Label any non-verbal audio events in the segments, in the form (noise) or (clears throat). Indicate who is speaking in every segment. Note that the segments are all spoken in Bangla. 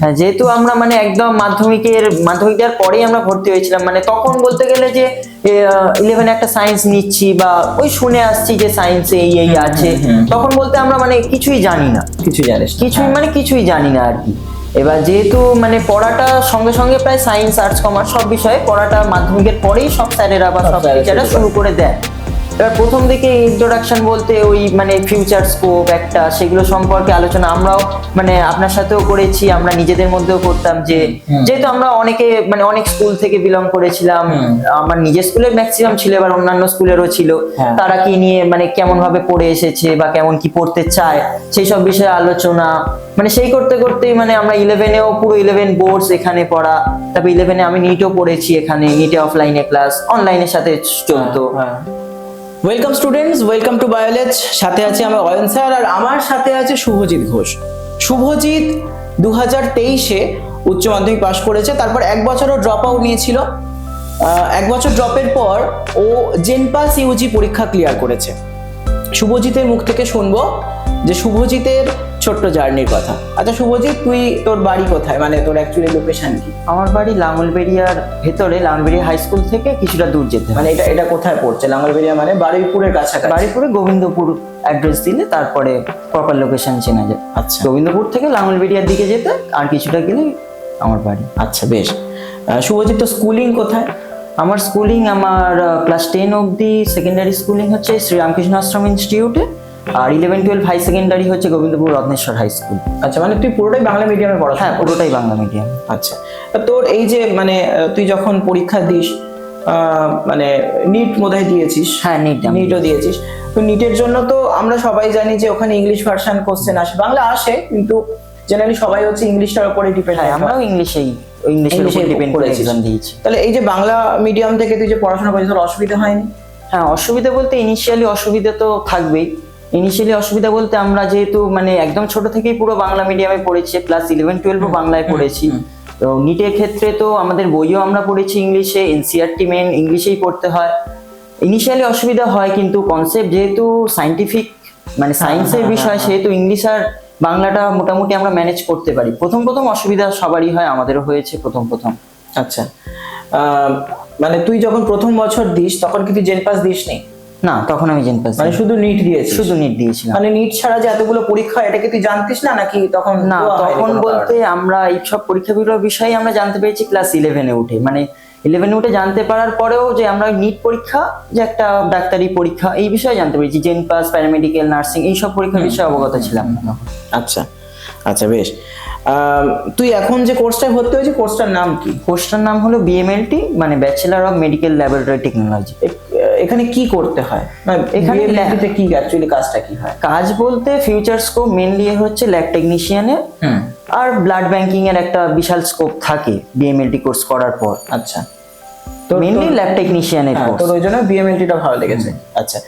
Speaker 1: হ্যাঁ যেহেতু আমরা মানে একদম মাধ্যমিকের মাধ্যমিক দেওয়ার পরেই আমরা ভর্তি হয়েছিলাম মানে তখন বলতে গেলে যে ইলেভেনে একটা সায়েন্স নিচ্ছি বা ওই শুনে আসছি যে সায়েন্সে এই এই আছে। তখন বলতে আমরা মানে কিছুই জানি না।
Speaker 2: কিছু জানিস
Speaker 1: কিছুই মানে কিছুই জানি না আর কি। এবার যেহেতু মানে পড়াটা সঙ্গে সঙ্গে প্রায় সায়েন্স আর্টস কমার্স সব বিষয়ে পড়াটা মাধ্যমিকের পরেই সব স্যারেরা বা
Speaker 2: সব
Speaker 1: টিচাররা
Speaker 2: শুরু
Speaker 1: করে দেয়। এবার প্রথম দিকে ইন্ট্রোডাকশন বলতে ওই মানে ফিউচার স্কোপ একটা সেগুলো সম্পর্কে আলোচনা আমরাও মানে আপনার সাথেও করেছি আমরা নিজেদের মধ্যেও করতাম যে যেহেতু আমরা অনেকে মানে অনেক স্কুল থেকে বিলং করেছিলাম আমার নিজের স্কুলের ম্যাক্সিমাম ছিল এবার অন্যান্য স্কুলেরও ছিল।
Speaker 2: হ্যাঁ।
Speaker 1: তারা কি নিয়ে মানে কেমন ভাবে পড়ে এসেছে বা কেমন কি পড়তে চায় সেই সব বিষয়ে আলোচনা মানে সেই করতে করতেই মানে আমরা ইলেভেনেও পুরো ইলেভেন বোর্ডস এখানে পড়া তারপর ইলেভেনে আমি নিটও পড়েছি এখানে নিটে অফলাইনে ক্লাস অনলাইনের সাথে চলতো।
Speaker 2: Welcome students welcome to biology সাথে আছে আমার অয়ন স্যার আর আমার সাথে আছে শুভজিৎ ঘোষ। শুভজিৎ দু হাজার তেইশে উচ্চ মাধ্যমিক পাশ করেছে, তারপর এক বছরও ড্রপ আউট নিয়েছিল। এক বছর ড্রপের পর ও জেনপাস ইউজি পরীক্ষা ক্লিয়ার করেছে। শুভজিতের মুখ থেকে শুনব যে শুভজিতের ছোট্ট জার্নির কথা। আচ্ছা শুভজিৎ তুই তোর বাড়ি কোথায়? মানে তোর অ্যাকচুয়ালি লোকেশন কি?
Speaker 1: আমার বাড়ি লাঙ্গলবেরিয়ার ভেতরে লাঙ্গলবেরিয়া হাই স্কুল থেকে কিছুটা দূর যেতে
Speaker 2: মানে এটা এটা কোথায় পড়ছে? লাঙ্গলবেরিয়া মানে বারুইপুরের কাছাকাছি?
Speaker 1: বাড়িপুরে গোবিন্দপুর অ্যাড্রেস দিলে তারপরে প্রপার লোকেশন চেনা যায়।
Speaker 2: আচ্ছা।
Speaker 1: গোবিন্দপুর থেকে লাঙ্গলবেরিয়ার দিকে যেতে আর কিছুটা গেলে আমার বাড়ি।
Speaker 2: আচ্ছা বেশ। শুভজিৎ তো স্কুলিং কোথায়?
Speaker 1: আমার স্কুলিং আমার ক্লাস টেন অবধি সেকেন্ডারি স্কুলিং হচ্ছে শ্রীরামকৃষ্ণ আশ্রম ইনস্টিটিউটে আর ইলেভেন টুয়েলভ হাই সেকেন্ডারি হচ্ছে গোবিন্দপুর রত্নেশ্বর হাই স্কুল
Speaker 2: আচ্ছা মানে তুই পুরোটাই বাংলা মিডিয়ামে পড়াশোনা
Speaker 1: হ্যাঁ পুরোটাই বাংলা মিডিয়াম
Speaker 2: আচ্ছা তোর এই যে মানে তুই যখন পরীক্ষা দিস মানে নিট বোধহয় দিয়েছিস?
Speaker 1: হ্যাঁ নিট
Speaker 2: নিটও দিয়েছিস। তো নিটের জন্য তো আমরা সবাই জানি যে ওখানে ইংলিশ ভার্সন কোশ্চেন আসে। বাংলা আসে কিন্তু জেনারেলি সবাই হচ্ছে ইংলিশটার উপরে ডিপেন্ড
Speaker 1: হয় আমরাও ইংলিশেই ইংলিশের উপর ডিপেন্ড করে এক্সাম দিয়েছি।
Speaker 2: তাহলে এই যে বাংলা মিডিয়াম থেকে তুই যে পড়াশোনা করেছিস তোর অসুবিধা হয়নি?
Speaker 1: হ্যাঁ অসুবিধা বলতে ইনিশিয়ালি অসুবিধা তো থাকবেই। ইনিশিয়ালি অসুবিধা বলতে আমরা যেহেতু মানে একদম ছোট থেকেই পুরো বাংলা মিডিয়ামে পড়েছি ক্লাস ইলেভেন টুয়েলভও বাংলায় পড়েছি। তো নিটের ক্ষেত্রে তো আমাদের বইও আমরা পড়েছি ইংলিশে এনসিআরটি মেন ইংলিশেই পড়তে হয়। ইনিশিয়ালি অসুবিধা হয় কিন্তু কনসেপ্ট যেহেতু সাইন্টিফিক মানে সায়েন্সের
Speaker 2: হ্যাঁ,
Speaker 1: বিষয় সেহেতু ইংলিশ আর বাংলাটা মোটামুটি আমরা ম্যানেজ করতে পারি। প্রথম প্রথম অসুবিধা সবারই হয় আমাদেরও হয়েছে প্রথম প্রথম।
Speaker 2: আচ্ছা। মানে তুই যখন প্রথম বছর দিস তখন কি তুই জেন পাস দিস নি
Speaker 1: না তখন আমি জেন পাস
Speaker 2: মানে শুধু নিট দিয়েছিস?
Speaker 1: শুধু নিট দিয়েছিলাম।
Speaker 2: মানে নিট ছাড়া যে এতগুলো পরীক্ষা এটা কি তুই জানতিস না নাকি তখন
Speaker 1: না তখন বলতে আমরা এই সব পরীক্ষাগুলোর বিষয়ে আমরা জানতে পেরেছি ক্লাস ইলেভেনে উঠে। মানে ইলেভেনে উঠে জানতে পারার পরেও যে আমরা নিট পরীক্ষা যে একটা ডাক্তারি পরীক্ষা এই বিষয়ে জানতে পেরেছি। জেন পাস প্যারামেডিক্যাল নার্সিং এই সব পরীক্ষার বিষয়ে অবগত ছিলাম না
Speaker 2: আচ্ছা আচ্ছা বেশ। তুই এখন যে কোর্সটায় ভর্তি হয়েছে কোর্সটার নাম কি?
Speaker 1: কোর্সটার নাম হলো বিএমএলটি মানে bachelor of medical laboratory technology
Speaker 2: এখানে কি করতে হয়? মানে
Speaker 1: এখানে
Speaker 2: ল্যাবতে কি অ্যাকচুয়ালি কাজটা কি হয়?
Speaker 1: কাজ বলতে ফিউচার স্কোপ মেনলি হচ্ছে ল্যাব টেকনিশিয়ানের আর ব্লাড ব্যাংকিং এর একটা বিশাল স্কোপ থাকে বিএমএলটি কোর্স করার পর।
Speaker 2: আচ্ছা। তো
Speaker 1: মেনলি ল্যাব টেকনিশিয়ানের
Speaker 2: হ্যাঁ,
Speaker 1: কোর্স
Speaker 2: তোর ওই জন্য বিএমএলটিটা ভালো লেগেছে। আচ্ছা।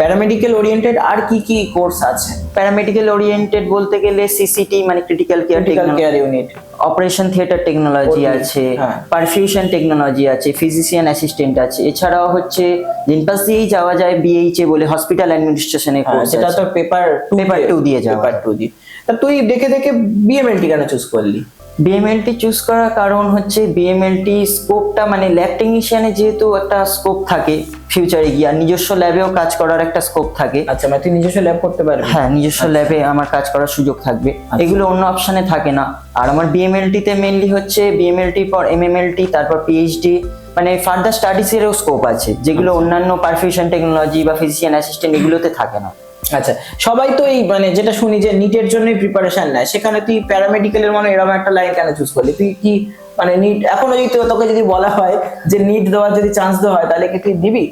Speaker 2: প্যারামেডিক্যাল ওরিয়েন্টেড আর কি কি কোর্স আছে?
Speaker 1: প্যারামেডিক্যাল ওরিয়েন্টেড বলতে গেলে সিসিটি মানে critical care
Speaker 2: care unit
Speaker 1: operation theatre technology আছে
Speaker 2: হ্যাঁ।
Speaker 1: পারফিউশন টেকনোলজি আছে ফিজিশিয়ান অ্যাসিস্ট্যান্ট আছে এছাড়াও হচ্ছে জিনপাস দিয়েই যাওয়া যায় বিএইচএ বলে হসপিটাল অ্যাডমিনিস্ট্রেশনে কোর্স
Speaker 2: সেটা তো পেপার
Speaker 1: Paper two দিয়ে যাওয়া।
Speaker 2: পেপার টু দিয়ে তা তুই দেখে দেখে বিএমএলটি কেন চুজ করলি
Speaker 1: বিএমএলটি চুজ করার কারণ হচ্ছে বিএমএলটি স্কোপটা মানে ল্যাব টেকনিশিয়ানে যেহেতু একটা স্কোপ থাকে ফিউচারে গিয়ে আর নিজস্ব ল্যাবেও কাজ করার একটা স্কোপ থাকে।
Speaker 2: আচ্ছা মানে তুই নিজস্ব ল্যাব করতে পারবি?
Speaker 1: হ্যাঁ নিজস্ব ল্যাবে আমার কাজ করার সুযোগ থাকবে। এগুলো অন্য অপশনে থাকে না। আর আমার বিএমএলটি তে মেনলি হচ্ছে বিএমএলটি পর এমএমএলটি তারপর পিএইচডি মানে ফার্দার স্টাডিজ এরও স্কোপ আছে যেগুলো অন্যান্য পারফিউশন টেকনোলজি বা ফিজিশিয়ান অ্যাসিস্ট্যান্ট এগুলোতে থাকে না।
Speaker 2: আচ্ছা সবাই তো এই মানে যেটা শুনি যে নিটের জন্যই প্রিপারেশন নেয় সেখানে তুই প্যারামেডিক্যালের মানে এরকম একটা লাইন কেন চুজ করলি? তুই কি মানে নিট এখনও যদি তোকে যদি বলা হয় যে নিট দেওয়ার যদি চান্স দেওয়া হয় তাহলে কি তুই দিবি?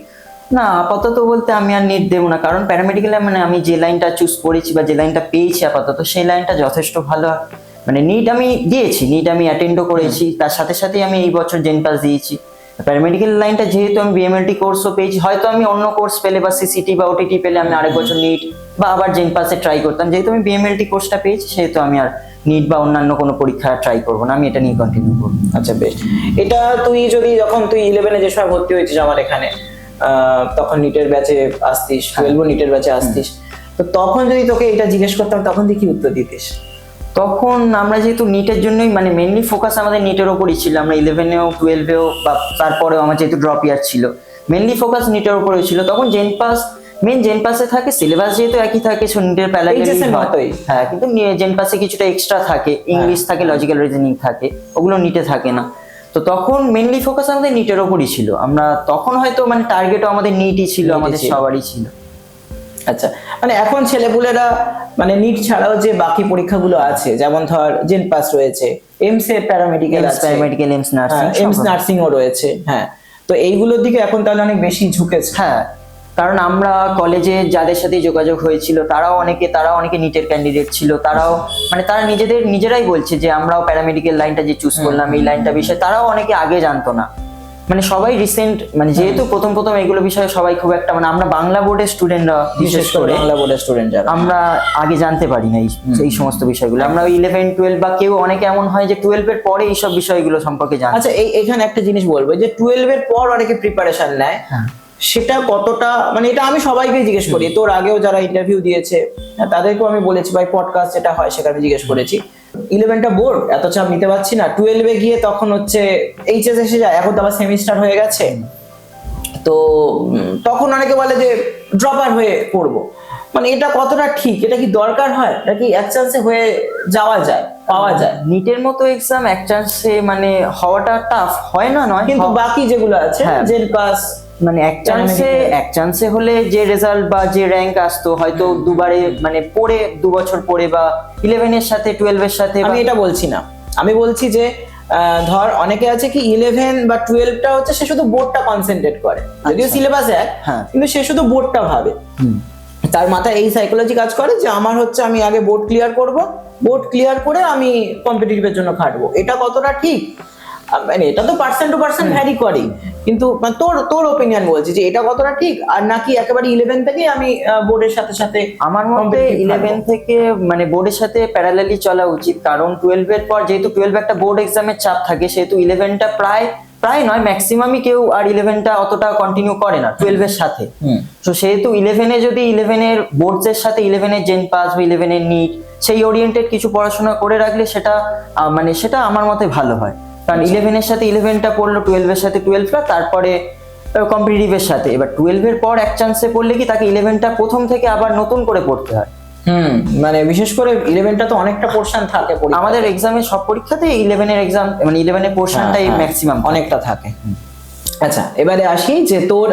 Speaker 1: না, আপাতত বলতে আমি আর নিট দেবো না। কারণ প্যারামেডিক্যালে মানে আমি যে লাইনটা চুজ করেছি বা যে লাইনটা পেয়েছি আপাতত, সেই লাইনটা যথেষ্ট ভালো। মানে নিট আমি দিয়েছি নিট আমি অ্যাটেন্ডও করেছি। তার সাথে সাথে আমি এই বছর জেন পাস দিয়েছি। প্যারামেডিক্যাল লাইনটা যেহেতু আমি বিএমএলটি কোর্সও পেয়েছি, হয়তো আমি অন্য কোর্স পেলে বা সিসিটি বা ওটিটি পেলে আমি আরেক বছর নিট বা আবার জেন পাসে ট্রাই করতাম। যেহেতু আমি বিএমএলটি কোর্সটা পেয়েছি, সেহেতু আমি আর নিট বা অন্যান্য কোনো পরীক্ষা ট্রাই করব না। আমি এটা নিয়ে কন্টিনিউ করব।
Speaker 2: আচ্ছা বেশ। এটা তুই যদি, যখন তুই ইলেভেনে যে সময় ভর্তি হয়েছিস আমার এখানে তখন নিটের ব্যাচে আসতিস টুয়েলভ নিটের ব্যাচে আসতিস। তো তখন যদি তোকে এটা জিজ্ঞেস করতাম তখন তুই কি উত্তর দিতিস?
Speaker 1: তখন আমরা যেহেতু নিটের জন্যই মানে মেনলি ফোকাস আমাদের নিটের ওপরই ছিল। আমরা ইলেভেনেও টুয়েলভেও বা তারপরেও আমার যেহেতু ড্রপ ইয়ার ছিল। মেনলি ফোকাস নিটের ওপরে ছিল। তখন জেন পাস মেন জেন পাসে থাকে সিলেবাস যেহেতু একই থাকে নিটের
Speaker 2: মতোই।
Speaker 1: হ্যাঁ কিন্তু জেন পাসে কিছুটা এক্সট্রা থাকে ইংলিশ থাকে লজিক্যাল রিজনিং থাকে ওগুলো নিটে থাকে না। তো তখন মেনলি ফোকাস আমাদের নিটের ওপরই ছিল। আমরা তখন হয়তো মানে টার্গেটও আমাদের নিটই ছিল আমাদের সবারই ছিল।
Speaker 2: আচ্ছা মানে এখন ছেলেপুলেরা মানে নিট ছাড়াও যে বাকি পরীক্ষাগুলো আছে যেমন ধর জেন পাস রয়েছে এমস এ প্যারামেডিক্যাল আছে
Speaker 1: প্যারামেডিক্যাল এমস নার্সিং
Speaker 2: এমস নার্সিংও রয়েছে হ্যাঁ। তো এইগুলোর দিকে এখন তাহলে অনেক বেশি ঝুঁকেছে।
Speaker 1: হ্যাঁ কারণ আমরা কলেজে যাদের সাথে যোগাযোগ হয়েছিল তারাও অনেকে তারাও অনেকে নিটের ক্যান্ডিডেট ছিল তারাও মানে তারা নিজেদের নিজেরাই বলছে যে আমরাও প্যারামেডিক্যাল লাইনটা যে চুজ করলাম এই লাইনটা বিষয়ে তারাও অনেকে আগে জানতো না। মানে সবাই রিসেন্ট মানে যেহেতু প্রথম প্রথম এগুলো বিষয়ে সবাই খুব একটা মানে আমরা বাংলা বোর্ডের স্টুডেন্টরা
Speaker 2: বিশেষ করে বাংলা বোর্ডের স্টুডেন্ট যারা।
Speaker 1: আমরা আগে জানতে পারি না এই সমস্ত বিষয়গুলো। আমরা ওই ইলেভেন টুয়েলভ বা কেউ অনেকে এমন হয় যে টুয়েলভের পরে এইসব বিষয়গুলো সম্পর্কে জানে
Speaker 2: আচ্ছা এই এখানে একটা জিনিস বলব যে টুয়েলভ এর পর অনেকে প্রিপারেশন নেয়।
Speaker 1: হ্যাঁ।
Speaker 2: সেটা কতটা মানে এটা আমি সবাইকে জিজ্ঞেস করি। তোর আগেও যারা ইন্টারভিউ দিয়েছে হ্যাঁ, তাদেরকেও আমি বলেছি ভাই পডকাস্ট যেটা হয় সেখানে জিজ্ঞেস করেছি। ইলেভেনটা বোর্ড এত চাপ নিতে পারছি না। টুয়েলভে গিয়ে তখন হচ্ছে এইচএস এসে যায় এখন তো আবার সেমিস্টার হয়ে গেছে। তো তখন অনেকে বলে যে ড্রপার হয়ে পড়ব। মানে এটা কতটা ঠিক? এটা কি দরকার হয়? নাকি এক চান্সে হয়ে যাওয়া যায় পাওয়া যায়?
Speaker 1: নিটের মতো এক্সাম এক চান্সে মানে হওয়াটা টাফ হয় না নয়?
Speaker 2: কিন্তু বাকি যেগুলো আছে
Speaker 1: হ্যাঁ।
Speaker 2: জেল পাস
Speaker 1: মানে এক চান্সে এক চান্সে হলে যে রেজাল্ট বা যে র্যাঙ্ক আসতো হয়তো দুবারে মানে পড়ে দু বছর পড়ে বা ইলেভেনের সাথে টুয়েলভের সাথে
Speaker 2: আমি এটা বলছি না। আমি বলছি যে ধর অনেকে আছে কি ইলেভেন বা টুয়েলভটা হচ্ছে সে শুধু বোর্ডটা কনসেন্ট্রেট করে। যদিও সিলেবাস এক
Speaker 1: হ্যাঁ।
Speaker 2: কিন্তু সে শুধু বোর্ডটা ভাবে। তার মাথায় এই সাইকোলজি কাজ করে যে আমার হচ্ছে আমি আগে বোর্ড ক্লিয়ার করব বোর্ড ক্লিয়ার করে আমি কম্পিটিটিভের জন্য খাটবো। এটা কতটা ঠিক? মানে এটা তো পার্সেন্ট টু পার্সেন্ট ভ্যারি করে কিন্তু মানে তোর তোর ওপিনিয়ন বলছি যে এটা কতটা ঠিক? আর নাকি একেবারে ইলেভেন থেকেই আমি বোর্ডের সাথে সাথে
Speaker 1: আমার মতে ইলেভেন থেকে মানে বোর্ডের সাথে প্যারালালি চলা উচিত। কারণ টুয়েলভ এর পর যেহেতু টুয়েলভ একটা বোর্ড এক্সামের চাপ থাকে সেহেতু ইলেভেনটা প্রায় প্রায় নয় ম্যাক্সিমামই কেউ আর ইলেভেনটা অতটা কন্টিনিউ করে না টুয়েলভের সাথে।
Speaker 2: হুম।
Speaker 1: তো সেহেতু ইলেভেনে যদি ইলেভেনের বোর্ডসের সাথে ইলেভেনের জেন পাস বা ইলেভেনের নিট সেই ওরিয়েন্টেড কিছু পড়াশোনা করে রাখলে সেটা আহ, মানে সেটা আমার মতে ভালো হয়। কারণ ইলেভেনের সাথে ইলেভেনটা পড়ল টুয়েলভের সাথে টুয়েলভটা তারপরে কম্পিটিটিভের সাথে। এবার টুয়েলভের পর এক চান্সে পড়লে কি তাকে ইলেভেনটা প্রথম থেকে আবার নতুন করে পড়তে হয়?
Speaker 2: হুম মানে বিশেষ করে ইলেভেনটা তো অনেকটা পোর্শন থাকে
Speaker 1: আমাদের এক্সামের সব পরীক্ষাতে ইলেভেনের এক্সাম মানে ইলেভেনের পোর্শনটাই ম্যাক্সিমাম
Speaker 2: অনেকটা থাকে। আচ্ছা এবারে আসি যে তোর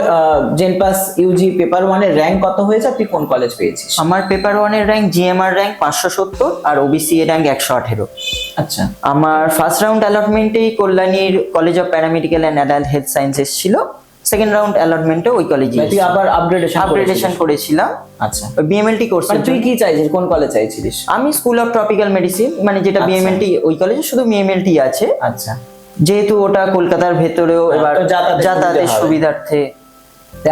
Speaker 2: জেন পাস ইউজি পেপার ওয়ানের র্যাঙ্ক কত হয়েছে? তুই কোন কলেজ পেয়েছিস?
Speaker 1: আমার পেপার ওয়ানের র্যাঙ্ক জিএমআর র্যাঙ্ক পাঁচশো সত্তর আর ওবিসি এর র্যাঙ্ক একশো আঠেরো।
Speaker 2: আচ্ছা।
Speaker 1: আমার ফার্স্ট রাউন্ড অ্যালটমেন্টেই কল্যাণীর college of paramedical and adult health sciences ছিল। সেকেন্ড রাউন্ড অ্যালটমেন্টে ওই কলেজে
Speaker 2: মানে তুই আবার আপগ্রেডেশন
Speaker 1: আপগ্রেডেশন করেছিলাম।
Speaker 2: আচ্ছা।
Speaker 1: বিএমএলটি কোর্স
Speaker 2: মানে তুই কি চাইছিস? কোন কলেজ চাইছিলিস?
Speaker 1: আমি স্কুল অফ ট্রপিক্যাল মেডিসিন মানে যেটা
Speaker 2: আচ্ছা।
Speaker 1: বিএমএলটি ওই কলেজে শুধু বিএমএলটি আছে।
Speaker 2: আচ্ছা।
Speaker 1: যেহেতু ওটা কলকাতার ভেতরেও
Speaker 2: হ্যাঁ,
Speaker 1: এবার
Speaker 2: যাতায়াতের।
Speaker 1: সুবিধার্থে।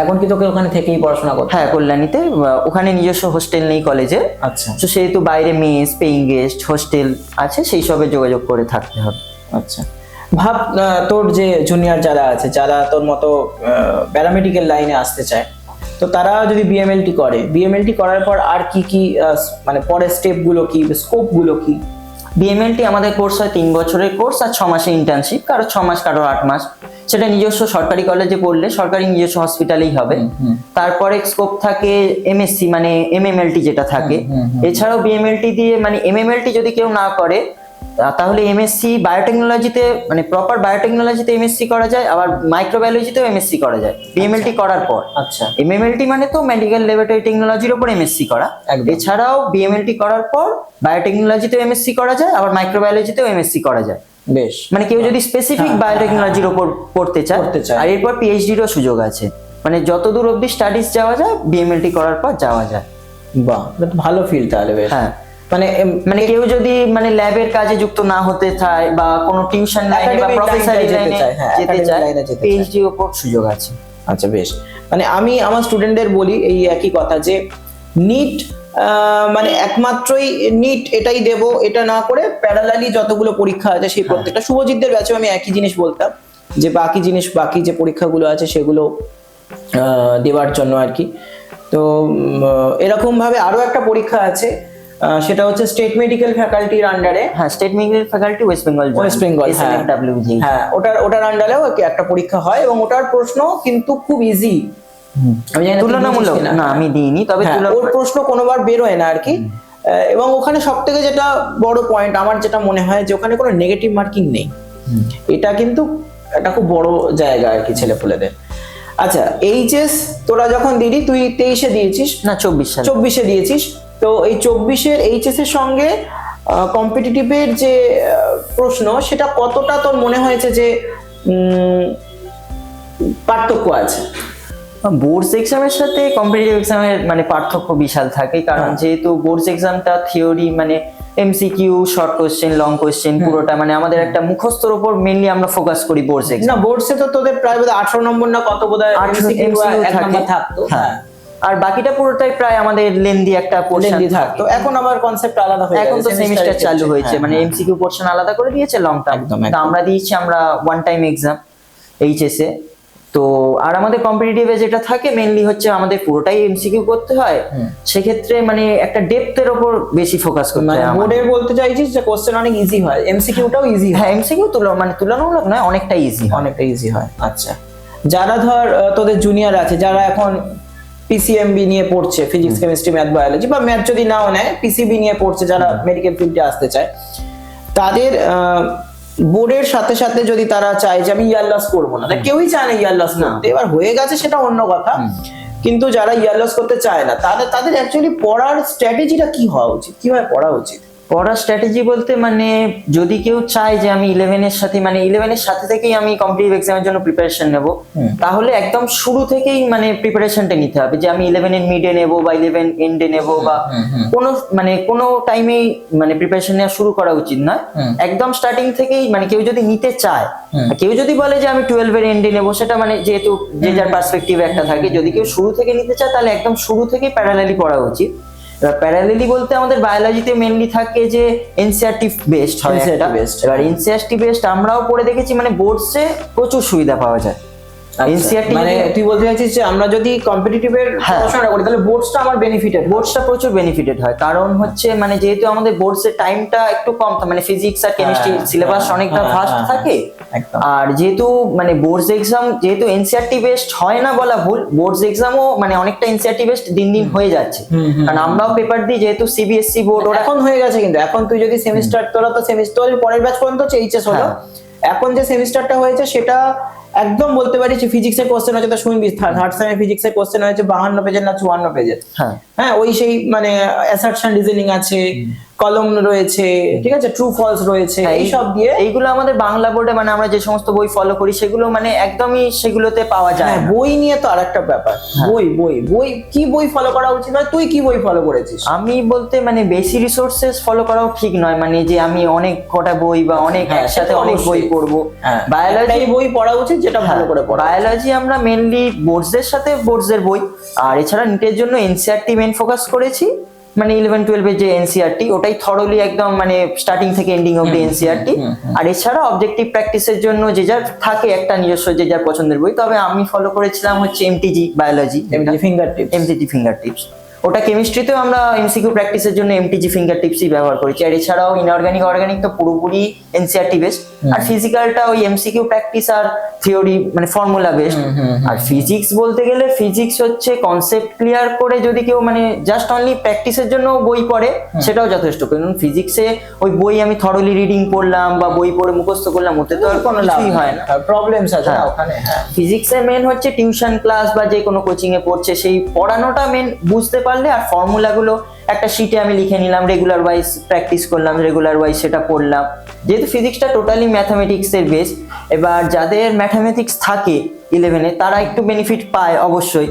Speaker 2: এখন কি তোকে ওখানে থেকেই পড়াশোনা করতে
Speaker 1: হ্যাঁ কল্যাণীতে ওখানে নিজস্ব হোস্টেল নেই কলেজে।
Speaker 2: আচ্ছা।
Speaker 1: তো সেহেতু বাইরে মেস পেইং গেস্ট হোস্টেল আছে সেই সবে যোগাযোগ করে থাকতে হবে।
Speaker 2: আচ্ছা। ভাব তোর যে জুনিয়র যারা আছে যারা তোর মতো প্যারামেডিক্যাল লাইনে আসতে চায় তো তারা যদি বিএমএলটি করে বিএমএলটি করার পর আর কি কি মানে পরের স্টেপগুলো কি স্কোপগুলো কি?
Speaker 1: বিএমএলটি আমাদের কোর্স হয় তিন বছরের কোর্স আর ছ মাসে ইন্টার্নশিপ কারও ছ মাস কারও আট মাস। সেটা নিজস্ব সরকারি কলেজে পড়লে সরকারি নিজস্ব হসপিটালেই হবে। তারপরে স্কোপ থাকে এমএসসি মানে এমএমএলটি যেটা থাকে। এছাড়াও বিএমএলটি দিয়ে মানে এমএমএলটি যদি কেউ না করে তাহলে এমএসসি বায়োটেকনোলজিতে মানে প্রপার বায়োটেকনোলজিতে এমএসসি করা যায় আবার মাইক্রোবায়োলজিতেও এমএসসি করা যায়। বিএমএলটি করার পর।
Speaker 2: আচ্ছা।
Speaker 1: এমএমএলটি মানে তো মেডিকেল ল্যাবরেটরি টেকনোলজির উপর এমএসসি করা। এছাড়াও বিএমএলটি করার পর বায়োটেকনোলজিতেও এমএসসি করা যায় আবার মাইক্রোবায়োলজিতেও এমএসসি করা যায়।
Speaker 2: বেশ।
Speaker 1: মানে কেউ যদি স্পেসিফিক বায়োটেকনোলজির উপর পড়তে চায়
Speaker 2: পড়তে চায়।
Speaker 1: আর এরপর পিএইচডিরও সুযোগ আছে। মানে যত দূর অবধি স্টাডিজ যাওয়া যায় বিএমএলটি করার পর যাওয়া যায়।
Speaker 2: বাহ ভালো ফিল তাহলে বেশ।
Speaker 1: হ্যাঁ।
Speaker 2: মানে
Speaker 1: মানে কেউ যদি মানে ল্যাবের কাজে যুক্ত না হতে চায় বা কোনো টিউশন লাইনে বা প্রফেসরি
Speaker 2: যেতে চায়, হ্যাঁ,
Speaker 1: যেতে চায়
Speaker 2: যেতে চায়।
Speaker 1: পিএইচডি উপর সুযোগ আছে।
Speaker 2: আচ্ছা বেশ। মানে আমি আমার স্টুডেন্টদের বলি এই একই কথা যে নিট মানে একমাত্রই নিট এটাই দেব এটা না করে প্যারালালি যতগুলো পরীক্ষা আছে সেই প্রত্যেকটা। শুভজিৎদের ব্যাচে আমি একই জিনিস বলতাম যে বাকি জিনিস বাকি যে পরীক্ষাগুলো আছে সেগুলো দেওয়ার জন্য আর কি। তো উম, এরকম ভাবে আরও একটা পরীক্ষা আছে সেটা হচ্ছে স্টেট মেডিকেল ফ্যাকাল্টির আন্ডারে
Speaker 1: হ্যাঁ state medical faculty West Bengal
Speaker 2: West Bengal হ্যাঁ। হ্যাঁ ওটার ওটার আন্ডারেও একটা পরীক্ষা হয় এবং ওটার প্রশ্ন কিন্তু খুব ইজি
Speaker 1: তুলনামূলক। না আমি দিইনি তবে
Speaker 2: হ্যাঁ, ওর প্রশ্ন কোনোবার বেরোয় না আর কি। এবং ওখানে সব থেকে যেটা বড় পয়েন্ট আমার যেটা মনে হয় যে ওখানে কোনো নেগেটিভ মার্কিং নেই। এটা কিন্তু একটা খুব বড় জায়গা আর কি ছেলে পুলেদের। আচ্ছা এইচএস তোরা যখন দিলি তুই তেইশে দিয়েছিস?
Speaker 1: না চব্বিশ। সাল
Speaker 2: চব্বিশে দিয়েছিস। তো এই চব্বিশের এইচএস এর সঙ্গে কম্পিটিটিভের যে প্রশ্ন সেটা কতটা তোর মনে হয়েছে যে পার্থক্য আছে?
Speaker 1: বোর্ডস এক্সামের সাথে কম্পিটিটিভ এক্সামের মানে পার্থক্য বিশাল থাকে কারণ
Speaker 2: হ্যাঁ।
Speaker 1: যেহেতু বোর্ডস এক্সামটা থিওরি মানে MCQ short question long question পুরোটা মানে আমাদের একটা মুখস্থর উপর মেনলি আমরা ফোকাস করি বোর্ডস এক্সাম
Speaker 2: না বোর্ডসে তো তোদের প্রায় বোধ আঠারো নম্বর না কত বোধ হয়
Speaker 1: আঠারো
Speaker 2: MCQ
Speaker 1: MCQ
Speaker 2: এক
Speaker 1: থাকে।
Speaker 2: থাকতো
Speaker 1: হ্যাঁ। আর বাকিটা পুরোটাই প্রায় আমাদের লেন্দি একটা পোর্শন
Speaker 2: থাকতো এখন আবার কনসেপ্ট আলাদা হয়ে
Speaker 1: এখন তো সেমিস্টার চালু হয়েছে
Speaker 2: হ্যাঁ,
Speaker 1: মানে
Speaker 2: হ্যাঁ।
Speaker 1: এমসিকিউ পোর্শন আলাদা করে দিয়েছে লং টার্ম তো আমরা দিয়েছি আমরা ওয়ান টাইম এক্সাম এইচএস এ। তো আর আমাদের কম্পিটিটিভে যেটা থাকে মেনলি হচ্ছে আমাদের পুরোটাই এমসিকিউ করতে হয়। সেক্ষেত্রে মানে একটা ডেপথের ওপর বেশি ফোকাস করতে
Speaker 2: মানে
Speaker 1: হয়।
Speaker 2: বোর্ডের বলতে চাইছিস যে কোশ্চেন অনেক ইজি হয় এমসিকিউটাও ইজি হয়।
Speaker 1: হ্যাঁ এমসিকিউ তুলো মানে তুলনামূলক নয় অনেকটা ইজি
Speaker 2: অনেকটা ইজি হয় আচ্ছা। যারা ধর তোদের জুনিয়র আছে যারা এখন পিসিএমবি নিয়ে পড়ছে ফিজিক্স কেমিস্ট্রি ম্যাথ বায়োলজি বা ম্যাথ যদি নাও নেয় পিসিবি নিয়ে পড়ছে যারা মেডিকেল ফিল্ডে আসতে চায় তাদের বোর্ডের সাথে সাথে যদি তারা চায় যে আমি ইয়ারলাস করব না কেউই চায় না ইয়ারলাস করতে। এবার হয়ে গেছে সেটা অন্য কথা কিন্তু যারা ইয়ারলাস করতে চায় না তাদের তাদের অ্যাকচুয়ালি পড়ার স্ট্র্যাটেজিটা কি হওয়া উচিত? কীভাবে পড়া উচিত?
Speaker 1: পড়ার স্ট্র্যাটেজি বলতে মানে যদি কেউ চায় যে আমি ইলেভেনের সাথে মানে ইলেভেনের সাথে থেকেই আমি কম্পিটিভ এক্সামের জন্য প্রিপারেশন নেব তাহলে একদম শুরু থেকেই মানে প্রিপারেশনটা নিতে হবে যে আমি ইলেভেনের মিডে নেব বা ইলেভেন এন্ডে নেব বা কোনো মানে কোনো টাইমেই মানে প্রিপারেশন নেওয়া শুরু করা উচিত নয়। একদম স্টার্টিং থেকেই মানে কেউ যদি নিতে চায় কেউ যদি বলে যে আমি টুয়েলভের এন্ডে নেব সেটা মানে যেহেতু যে যার পার্সপেক্টিভ একটা থাকে যদি কেউ শুরু থেকে নিতে চায় তাহলে একদম শুরু থেকেই প্যারালালি পড়া উচিত। এবার প্যারালেলি বলতে আমাদের বায়োলজিতে মেনলি থাকে যে এনসিআরটি বেসড হয়
Speaker 2: NCERT বেসড।
Speaker 1: এবার এনসিআরটি বেসড আমরাও পড়ে দেখেছি মানে বোর্ডসে প্রচুর সুবিধা পাওয়া যায় এনসিআরটি
Speaker 2: মানে তুই বলতে চাইছিস যে আমরা যদি কম্পিটিটিভের
Speaker 1: হ্যাঁ।
Speaker 2: পড়াশোনা করি তাহলে বোর্ডসটা আমার বেনিফিটেড
Speaker 1: বোর্ডসটা প্রচুর বেনিফিটেড হয়। কারণ হচ্ছে মানে যেহেতু আমাদের বোর্ডসের টাইমটা একটু কম থাকে, মানে ফিজিক্স আর কেমিস্ট্রি
Speaker 2: হ্যাঁ,
Speaker 1: সিলেবাস
Speaker 2: হ্যাঁ,
Speaker 1: অনেকটা
Speaker 2: হ্যাঁ,
Speaker 1: ফাস্ট
Speaker 2: হ্যাঁ,
Speaker 1: থাকে। আর যেহেতু মানে বোর্ডস এক্সাম যেহেতু এনসিআরটি বেসড হয় না বলা ভুল বোর্ডস এক্সামও মানে অনেকটা এনসিআরটি বেসড দিন দিন হয়ে যাচ্ছে। কারণ আমরাও পেপার দিই যেহেতু সিবিএসসি বোর্ড ওরা
Speaker 2: এখন হয়ে গেছে কিন্তু। এখন তুই যদি সেমিস্টার তোরা তো সেমিস্টার পরের ব্যাচ পর্যন্ত এইচএস হলো।
Speaker 1: হ্যাঁ।
Speaker 2: এখন যে সেমিস্টারটা হয়েছে সেটা একদম বলতে পারি যে ফিজিক্সের কোশ্চেন হয়েছে তো শুনবি। থার্ড সেমে ফিজিক্সের কোশ্চেন হয়েছে বাহান্ন পেজের না চুয়ান্ন পেজের
Speaker 1: হ্যাঁ।
Speaker 2: হ্যাঁ ওই সেই মানে অ্যাসারশন রিজনিং আছে। কলম রয়েছে ঠিক আছে? ট্রু ফলস রয়েছে
Speaker 1: হ্যাঁ, এই
Speaker 2: এইসব দিয়ে
Speaker 1: এইগুলো আমাদের বাংলা বোর্ডে মানে আমরা যে সমস্ত বই ফলো করি সেগুলো মানে একদমই সেগুলোতে পাওয়া যায়
Speaker 2: হ্যাঁ বই নিয়ে তো আর একটা ব্যাপার বই বই বই কি বই ফলো করা উচিত নয়? তুই কি বই ফলো করেছিস?
Speaker 1: আমি বলতে মানে বেশি রিসোর্সেস ফলো করাও ঠিক নয় মানে যে আমি অনেক কটা বই বা অনেক
Speaker 2: হ্যাঁ,
Speaker 1: একসাথে অনেক বই। পড়ব।
Speaker 2: হ্যাঁ
Speaker 1: বায়োলজি
Speaker 2: বই পড়া উচিত যেটা ভালো করে পড়া
Speaker 1: বায়োলজি আমরা মেনলি বোর্ডসদের সাথে বোর্ডসদের বই। আর এছাড়া নিটের জন্য এনসিআরটি মেন ফোকাস করেছি। মানে ইলেভেন টুয়েলভের যে এনসিআরটি ওটাই থরলি একদম মানে স্টার্টিং থেকে এন্ডিং অব অব্দি এনসিআরটি আর এছাড়া অবজেক্টিভ প্র্যাকটিসের জন্য যে যার থাকে একটা নিজস্ব যে যার পছন্দের বই। তবে আমি ফলো করেছিলাম হচ্ছে MTG biology
Speaker 2: MTG finger tips
Speaker 1: MTG finger tips ওটা কেমিস্ট্রিতেও আমরা এমসিকিউ প্র্যাকটিসের জন্য এমটিজি ফিঙ্গার টিপসই ব্যবহার করেছি। আর এছাড়াও ইনঅর্গানিক অর্গানিক তো পুরোপুরি এনসিআরটি বেসড আর ফিজিক্যালটা ওই এমসিকিউ প্র্যাকটিস আর থিওরি মানে ফর্মুলা বেস্ট আর ফিজিক্স বলতে গেলে ফিজিক্স হচ্ছে কনসেপ্ট ক্লিয়ার করে যদি কেউ মানে জাস্ট অনলি প্র্যাকটিসের জন্য বই পড়ে সেটাও যথেষ্ট। কারণ ফিজিক্সে ওই বই আমি থরলি রিডিং করলাম বা বই পড়ে মুখস্থ করলাম ওতে তো আর কোনো কিছুই হয় না।
Speaker 2: প্রবলেমস আছে
Speaker 1: হ্যাঁ।
Speaker 2: ওখানে হ্যাঁ।
Speaker 1: ফিজিক্সের মেন হচ্ছে টিউশন ক্লাস বা যে কোনো কোচিং এ পড়ছে সেই পড়ানোটা মেন বুঝতে পারলে আর ফর্মুলাগুলো একটা শিটে আমি লিখে নিলাম রেগুলার ওয়াইজ প্র্যাকটিস করলাম রেগুলার ওয়াইজ সেটা পড়লাম। যেহেতু ফিজিক্সটা টোটালি ম্যাথামেটিক্স এর বেস এবার যাদের ম্যাথামেটিক্স থাকে ইলেভেনে তারা একটু বেনিফিট পায় অবশ্যই।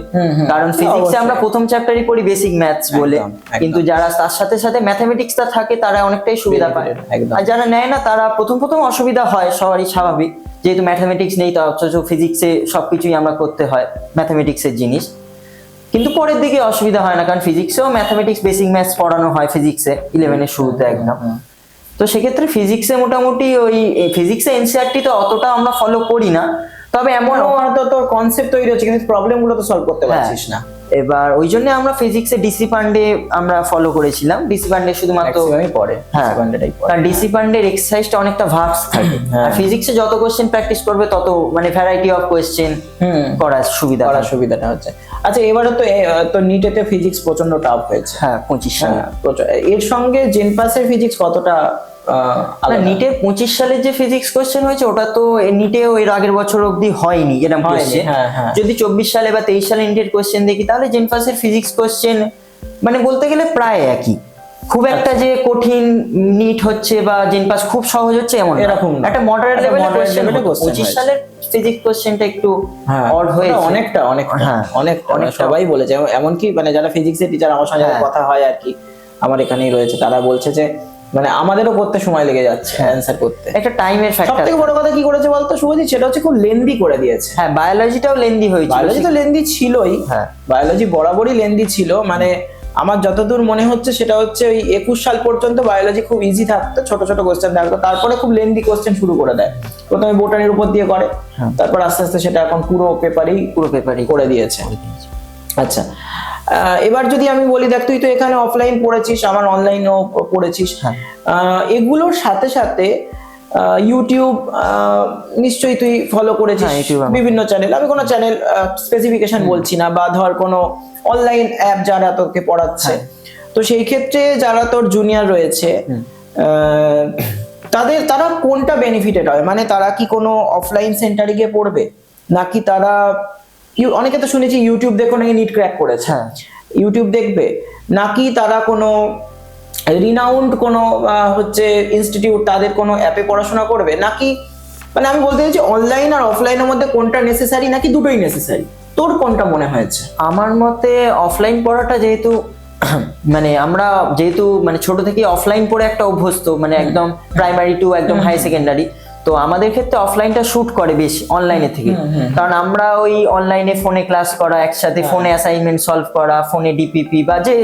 Speaker 1: কারণ ফিজিক্সে আমরা প্রথম চ্যাপ্টারই পড়ি বেসিক ম্যাথস বলে। কিন্তু যারা তার সাথে সাথে ম্যাথামেটিক্সটা থাকে তারা অনেকটাই সুবিধা পায়। আর যারা নেয় না তারা প্রথম প্রথম অসুবিধা হয় সবারই স্বাভাবিক। যেহেতু ম্যাথামেটিক্স নেই তো অথচ ফিজিক্সে সবকিছুই আমরা করতে হয় ম্যাথামেটিক্সের জিনিস। কিন্তু পরের দিকে অসুবিধা হয় না কারণ ফিজিক্সেও ম্যাথামেটিক্স বেসিক ম্যাথস পড়ানো হয় ফিজিক্সে ইলেভেনের শুরুতে একদম। তো সেক্ষেত্রে ফিজিক্সে মোটামুটি ওই ফিজিক্সে এনসিআরটি তো অতটা আমরা ফলো করি না। তবে এমনও
Speaker 2: ওখানে তো তোর কনসেপ্ট তৈরি হচ্ছে কিন্তু প্রবলেমগুলো তো সলভ করতে
Speaker 1: হ্যাঁ।
Speaker 2: পারছিস না।
Speaker 1: এবার ওই জন্য আমরা ফিজিক্সে ডিসি পান্ডে আমরা ফলো করেছিলাম। ডিসি পান্ডে শুধুমাত্র
Speaker 2: ম্যাক্সিমামই পড়ে
Speaker 1: হ্যাঁ।
Speaker 2: সেকেন্ডারিটাই পড়ে।
Speaker 1: কারণ ডিসি পান্ডের এক্সারসাইজটা অনেকটা ভার্বস থাকে।
Speaker 2: হ্যাঁ।
Speaker 1: আর ফিজিক্সে যত কোশ্চেন প্র্যাকটিস করবে তত মানে ভ্যারাইটি অফ কোশ্চেন
Speaker 2: হুম।
Speaker 1: করার সুবিধা
Speaker 2: করার সুবিধাটা হচ্ছে। আচ্ছা এবারে তো তো নিটেতে ফিজিক্স প্রচণ্ড টাফ হয়েছে।
Speaker 1: হ্যাঁ পঁচিশ সালে।
Speaker 2: হ্যাঁ, এর সঙ্গে জেন পাসের ফিজিক্স কতটা
Speaker 1: না
Speaker 2: আলাদা?
Speaker 1: নিটে পঁচিশ সালের যে ফিজিক্স কোশ্চেন হয়েছে ওটা তো নিটেও এর আগের বছর অবধি হয়নি এরকম
Speaker 2: হয়নি, হ্যাঁ, হ্যাঁ।
Speaker 1: যদি চব্বিশ সালে বা তেইশ সালে নিটের কোশ্চেন দেখি তাহলে জেন পাসের ফিজিক্স কোশ্চেন মানে বলতে গেলে প্রায় একই। খুব একটা যে কঠিন নিট হচ্ছে বা জেনপাস খুব সহজ হচ্ছে এমন
Speaker 2: এরকম।
Speaker 1: একটা মডারেট লেভেলের কোশ্চেন
Speaker 2: level এর question
Speaker 1: পঁচিশ
Speaker 2: হয়েছে।
Speaker 1: সালের ফিজিক্স কোশ্চেনটা একটু
Speaker 2: হ্যাঁ
Speaker 1: অড হয়েছে।
Speaker 2: ওটা অনেকটা অনেকটা
Speaker 1: হ্যাঁ,
Speaker 2: অনেক অনেক। সবাই বলেছে। এমন- এমনকি মানে যারা ফিজিক্সের টিচার আমার সঙ্গে
Speaker 1: হ্যাঁ।
Speaker 2: কথা হয় আর কি আমার এখানেই রয়েছে। তারা বলছে যে মানে আমাদেরও করতে সময় লেগে যাচ্ছে
Speaker 1: হ্যাঁ।
Speaker 2: অ্যান্সার করতে।
Speaker 1: একটা টাইমের
Speaker 2: সব
Speaker 1: ফ্যাক্টর
Speaker 2: থেকে বড় কথা কি করেছে বলতো শুভজিৎ? সেটা হচ্ছে খুব লেন্দি করে দিয়েছে।
Speaker 1: হ্যাঁ বায়োলজিটাও লেন্দি হয়েছিল।
Speaker 2: বায়োলজি তো লেন্দি ছিলই।
Speaker 1: হ্যাঁ।
Speaker 2: বায়োলজি বরাবরই লেন্দি ছিল। মানে আমার যতদূর মনে হচ্ছে সেটা হচ্ছে ওই একুশ সাল পর্যন্ত বায়োলজি খুব ইজি থাকতো ছোট ছোট কোশ্চেন থাকতো। তারপরে খুব লেন্দি কোয়েশ্চেন শুরু করে দেয়। প্রথমে বোটানির উপর দিয়ে করে
Speaker 1: হ্যাঁ।
Speaker 2: তারপর আস্তে আস্তে সেটা এখন পুরো পেপারেই
Speaker 1: পুরো পেপারই
Speaker 2: করে দিয়েছে। আচ্ছা এবার যদি আমি বলি দেখ তুই তো এখানে অফলাইন পড়েছিস আমার অনলাইনও পড়েছিস।
Speaker 1: হ্যাঁ।
Speaker 2: এগুলোর সাথে সাথে ইউটিউব নিশ্চয়ই তুই ফলো করেছিস
Speaker 1: হ্যাঁ।
Speaker 2: বিভিন্ন চ্যানেল আমি কোনো চ্যানেল স্পেসিফিকেশন বলছি না বা ধর কোনো অনলাইন অ্যাপ যারা তোকে পড়াচ্ছে।
Speaker 1: হ্যাঁ।
Speaker 2: তো সেই ক্ষেত্রে যারা তোর জুনিয়র রয়েছে তাদের তারা কোনটা বেনিফিটেড হয়? মানে তারা কি কোনো অফলাইন সেন্টারে গিয়ে পড়বে? নাকি তারা অনেকে তো শুনেছি ইউটিউব দেখো নাকি নিট ক্র্যাক করেছে।
Speaker 1: হ্যাঁ।
Speaker 2: ইউটিউব দেখবে? নাকি তারা কোনো রিনাউন্ড কোনো হচ্ছে ইনস্টিটিউট তাদের কোনো অ্যাপে পড়াশোনা করবে? নাকি মানে আমি বলতে চাইছি অনলাইন আর অফলাইনের মধ্যে কোনটা নেসেসারি নাকি দুটোই নেসেসারি তোর কোনটা মনে হয়েছে?
Speaker 1: আমার মতে অফলাইন পড়াটা যেহেতু (clears throat) মানে আমরা যেহেতু মানে ছোট থেকে অফলাইন পড়ে একটা অভ্যস্ত মানে একদম প্রাইমারি টু একদম হাই সেকেন্ডারি তো আমাদের ক্ষেত্রে অফলাইনটা শুট করে বেশি অনলাইনে থেকে। কারণ আমরা ওই অনলাইনে ফোনে ক্লাস করা একসাথে ফোনে অ্যাসাইনমেন্ট সলভ করা ফোনে ডিপিপি বা যে